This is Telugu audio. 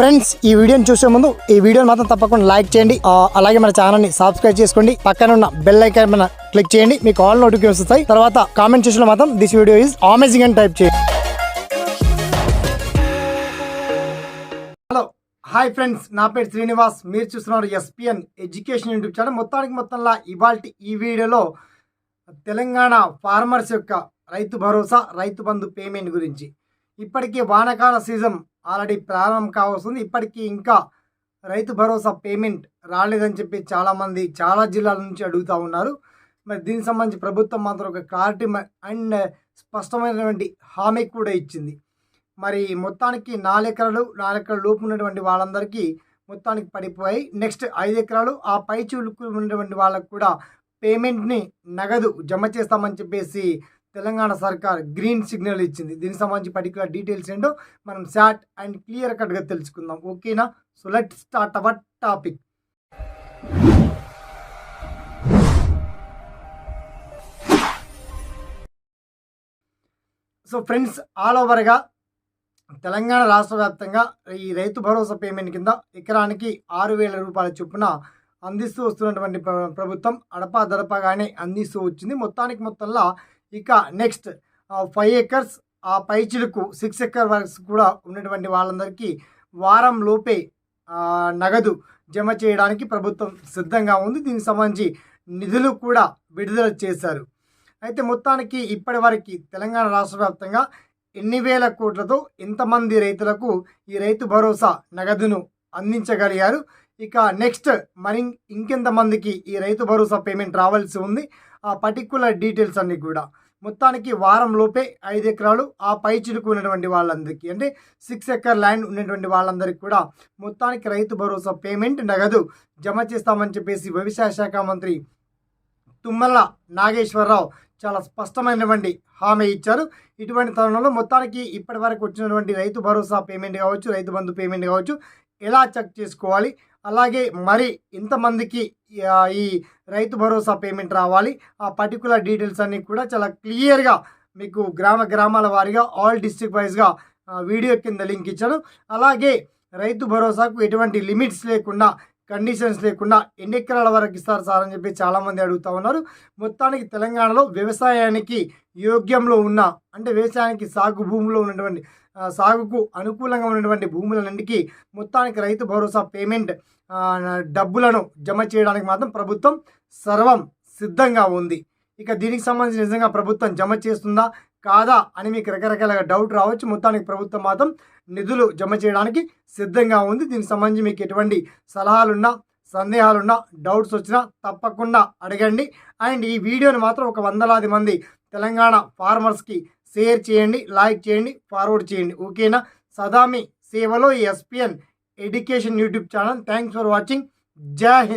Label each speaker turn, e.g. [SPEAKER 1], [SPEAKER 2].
[SPEAKER 1] ఫ్రెండ్స్ ఈ వీడియోని చూసే ముందు ఈ వీడియోని మాత్రం తప్పకుండా లైక్ చేయండి. అలాగే మన ఛానల్ని సబ్స్క్రైబ్ చేసుకోండి. పక్కన ఉన్న బెల్ ఐకాన్ మన క్లిక్ చేయండి. మీకు ఆల్ నోటిఫికేషన్ వస్తాయి. తర్వాత కామెంట్ చేసిన మాత్రం దిస్ వీడియో ఈజ్ అమేజింగ్ అని టైప్ చేయండి. హలో. హాయ్ ఫ్రెండ్స్ నా పేరు శ్రీనివాస్. మీరు చూస్తున్నారు ఎస్పిఎన్ ఎడ్యుకేషన్ యూట్యూబ్ ఛానల్ మొత్తానికి మొత్తంలో ఇవాళ ఈ వీడియోలో తెలంగాణ ఫార్మర్స్ యొక్క రైతు భరోసా రైతు బంధు పేమెంట్ గురించి. ఇప్పటికీ వానకాల సీజన్ ఆల్రెడీ ప్రారంభం కావస్తుంది. ఇప్పటికీ ఇంకా రైతు భరోసా పేమెంట్ రాలేదని చెప్పి చాలామంది చాలా జిల్లాల నుంచి అడుగుతూ ఉన్నారు. మరి దీనికి సంబంధించి ప్రభుత్వం మాత్రం ఒక క్లారిటీ అండ్ స్పష్టమైనటువంటి హామీ కూడా ఇచ్చింది. మరి మొత్తానికి నాలుగు ఎకరాలు లోపు ఉన్నటువంటి వాళ్ళందరికీ మొత్తానికి పడిపోయాయి. నెక్స్ట్ ఐదు ఎకరాలు ఆ పై చూలుకు ఉన్నటువంటి వాళ్ళకు కూడా పేమెంట్ని నగదు జమ చేస్తామని చెప్పేసి తెలంగాణ సర్కార్ గ్రీన్ సిగ్నల్ ఇచ్చింది. దీనికి సంబంధించి పర్టికులర్ డీటెయిల్స్ ఏంటో మనం షార్ట్ అండ్ క్లియర్ కట్గా తెలుసుకుందాం. ఓకేనా? So let start our topic so friends all ఓవర్గా తెలంగాణ రాష్ట్ర వ్యాప్తంగా ఈ రైతు భరోసా పేమెంట్ కింద ఎకరానికి ఆరు వేల రూపాయల చొప్పున అందిస్తూ వస్తున్నటువంటి ప్రభుత్వం అడపా దడపగానే అందిస్తూ వచ్చింది. మొత్తానికి మొత్తంలో ఇక నెక్స్ట్ ఫైవ్ ఎకర్స్ ఆ పైచిలకు సిక్స్ ఎకర్ వర్క్స్ కూడా ఉన్నటువంటి వాళ్ళందరికీ వారం లోపే నగదు జమ చేయడానికి ప్రభుత్వం సిద్ధంగా ఉంది. దీనికి సంబంధించి నిధులు కూడా విడుదల చేశారు. అయితే మొత్తానికి ఇప్పటివరకు తెలంగాణ రాష్ట్ర వ్యాప్తంగా ఎన్ని వేల కోట్లతో ఎంతమంది రైతులకు ఈ రైతు భరోసా నగదును అందించగలిగారు. ఇక నెక్స్ట్ మరి ఇంకెంతమందికి ఈ రైతు భరోసా పేమెంట్ రావాల్సి ఉంది? ఆ పర్టికులర్ డీటెయిల్స్ అన్ని కూడా. మొత్తానికి వారం లోపే ఐదు ఎకరాలు ఆ పై చిలుకు ఉన్నటువంటి వాళ్ళందరికీ అంటే సిక్స్ ఎకర్ ల్యాండ్ ఉన్నటువంటి వాళ్ళందరికీ కూడా మొత్తానికి రైతు భరోసా పేమెంట్ నగదు జమ చేస్తామని చెప్పేసి వ్యవసాయ శాఖ మంత్రి తుమ్మల నాగేశ్వరరావు చాలా స్పష్టమైనటువంటి హామీ ఇచ్చారు. ఇటువంటి తరుణంలో మొత్తానికి ఇప్పటి వరకు వచ్చినటువంటి రైతు భరోసా పేమెంట్ కావచ్చు రైతు బంధు పేమెంట్ కావచ్చు ఎలా చెక్ చేసుకోవాలి అలాగే మరి ఇంతమందికి ఈ రైతు భరోసా పేమెంట్ రావాలి. ఆ పర్టికులర్ డీటెయిల్స్ అన్నీ కూడా చాలా క్లియర్గా మీకు గ్రామ గ్రామాల వారీగా ఆల్ డిస్ట్రిక్ట్ వైజ్గా వీడియో కింద లింక్ ఇచ్చాను. అలాగే రైతు భరోసాకు ఎటువంటి లిమిట్స్ లేకుండా కండిషన్స్ లేకుండా ఎన్ని ఎకరాల వరకు ఇస్తారు సార్ అని చెప్పి చాలామంది అడుగుతూ ఉన్నారు. మొత్తానికి తెలంగాణలో వ్యవసాయానికి యోగ్యంలో ఉన్న అంటే వ్యవసాయానికి సాగు భూమిలో ఉన్నటువంటి సాగుకు అనుకూలంగా ఉన్నటువంటి భూములన్నింటికీ మొత్తానికి రైతు భరోసా పేమెంట్ డబ్బులను జమ చేయడానికి మాత్రం ప్రభుత్వం సర్వం సిద్ధంగా ఉంది. ఇక దీనికి సంబంధించి నిజంగా ప్రభుత్వం జమ చేస్తుందా? కాదా అని మీకు రకరకాలుగా డౌట్ రావచ్చు. మొత్తానికి ప్రభుత్వం మాత్రం నిధులు జమ చేయడానికి సిద్ధంగా ఉంది. దీనికి సంబంధించి మీకు ఎటువంటి సలహాలున్నా సందేహాలున్నా డౌట్స్ వచ్చినా తప్పకుండా అడగండి. అండ్ ఈ వీడియోని మాత్రం ఒక వందలాది మంది తెలంగాణ ఫార్మర్స్కి షేర్ చేయండి లైక్ చేయండి ఫార్వర్డ్ చేయండి. ఓకేనా సదామి సేవలో SPN education YouTube channel thanks for watching జై హింద్